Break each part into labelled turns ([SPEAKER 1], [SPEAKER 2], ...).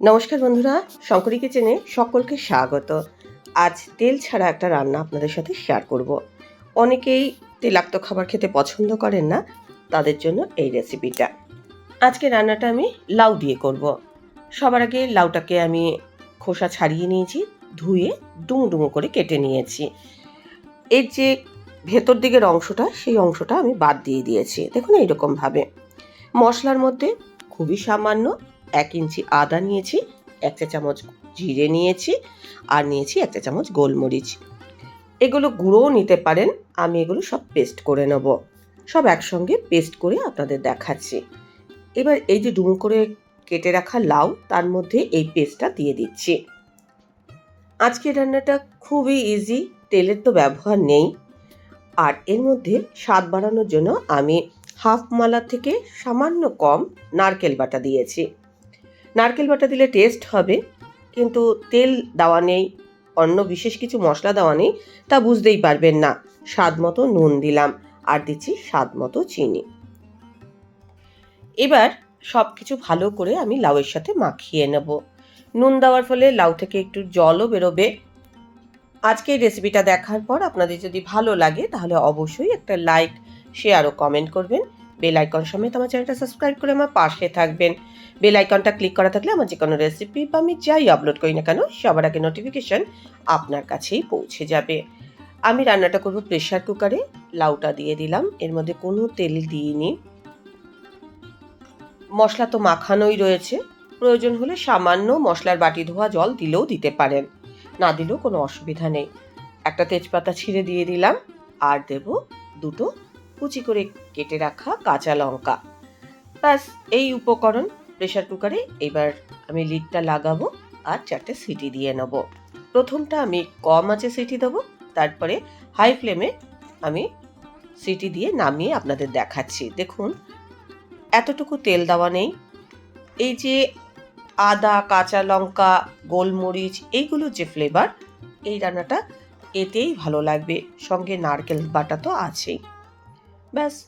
[SPEAKER 1] নমস্কার বন্ধুরা শঙ্করী কিচেনে সকলকে স্বাগত। আজ তেল ছাড়া একটা রান্না আপনাদের সাথে শেয়ার করব। অনেকেই তেলাক্ত খাবার খেতে পছন্দ করেন না, তাদের জন্য এই রেসিপিটা আজকে রান্নাটা আমি লাউ দিয়ে করব। সবার আগে লাউটাকে আমি খোসা ছাড়িয়ে নিয়েছি, ধুয়ে ডুমো ডুমো করে কেটে নিয়েছি। এর যে ভেতর দিকের অংশটা, সেই অংশটা আমি বাদ দিয়ে দিয়েছি। দেখুন এইরকমভাবে। মশলার মধ্যে খুবই সামান্য এক ইঞ্চি আদা নিয়েছি, এক চা চামচ জিরে নিয়েছি আর নিয়েছি এক চা চামচ গোলমরিচ। এগুলো গুঁড়োও নিতে পারেন, আমি এগুলো সব পেস্ট করে নেব। সব একসঙ্গে পেস্ট করে আপনাদের দেখাচ্ছি। এবার এই যে ডুমো করে কেটে রাখা লাউ, তার মধ্যে এই পেস্টটা দিয়ে দিচ্ছি। আজকের রান্নাটা খুবই ইজি তেলের তো ব্যবহার নেই। আর এর মধ্যে স্বাদ বাড়ানোর জন্য আমি হাফ মালা থেকে সামান্য কম নারকেল বাটা দিয়েছি। নারকেল বাটা দিলে টেস্ট হবে, কিন্তু তেল দেওয়া নেই, অন্য বিশেষ কিছু মশলা দেওয়া নেই, তা বুঝতেই পারবেন না। স্বাদ মতো নুন দিলাম, আর দিচ্ছি স্বাদ মতো চিনি। এবার সব কিছু ভালো করে আমি লাউয়ের সাথে মাখিয়ে নেব। নুন দেওয়ার ফলে লাউ থেকে একটু জলও বেরোবে। আজকে রেসিপিটা দেখার পর আপনাদের যদি ভালো লাগে, তাহলে অবশ্যই একটা লাইক শেয়ার ও কমেন্ট করবেন। বেল আইকন সমেত আমার চ্যানেলটা সাবস্ক্রাইব করে আমার পাশে থাকবেন। বেল আইকনটা ক্লিক করা থাকলে আমার যে কোনো রেসিপি বা আমি যাই আপলোড করি না কেন, সবার আগে নোটিফিকেশন আপনার কাছেই পৌঁছে যাবে। আমি রান্নাটা করব প্রেশার কুকারে লাউটা দিয়ে দিলাম, এর মধ্যে কোনো তেল দিইনি। মশলা তো মাখানোই রয়েছে, প্রয়োজন হলে সামান্য মশলার বাটি ধোয়া জল দিলেও দিতে পারেন, না দিলেও কোনো অসুবিধা নেই। একটা তেজপাতা ছিঁড়ে দিয়ে দিলাম, আর দেব দুটো কুচি করে কেটে রাখা কাঁচা লঙ্কা। ব্যাস, এই উপকরণ প্রেশার কুকারে এবার আমি লিডটা লাগাবো আর চারটে সিটি দিয়ে নেব। প্রথমটা আমি কম আছে সিটি দেবো, তারপরে হাই ফ্লেমে আমি সিটি দিয়ে নামিয়ে আপনাদের দেখাচ্ছি। দেখুন, এতটুকু তেল দেওয়া নেই। এই যে আদা, কাঁচা লঙ্কা, গোলমরিচ এইগুলোর যে ফ্লেভার এই রান্নাটা এতেই ভালো লাগবে। সঙ্গে নারকেল বাটা তো আছেই। ব্যাস।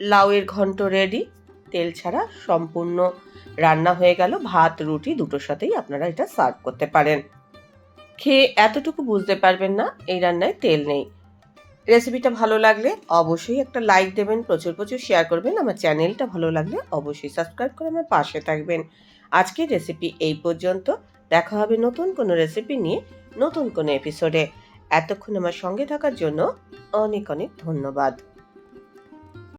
[SPEAKER 1] লাউয়ের ঘন্ট রেডি তেল ছাড়া সম্পূর্ণ রান্না হয়ে গেল। ভাত, রুটি দুটোর সাথেই আপনারা এটা সার্ভ করতে পারেন। খেয়ে এতটুকু বুঝতে পারবেন না, এই রান্নায় তেল নেই। রেসিপিটা ভালো লাগলে অবশ্যই একটা লাইক দেবেন, প্রচুর প্রচুর শেয়ার করবেন। আমার চ্যানেলটা ভালো লাগলে অবশ্যই সাবস্ক্রাইব করে আমার পাশে থাকবেন। আজকের রেসিপি এই পর্যন্ত। দেখা হবে নতুন কোনো রেসিপি নিয়ে নতুন কোনো এপিসোডে এতক্ষণ আমার সঙ্গে থাকার জন্য অনেক অনেক ধন্যবাদ।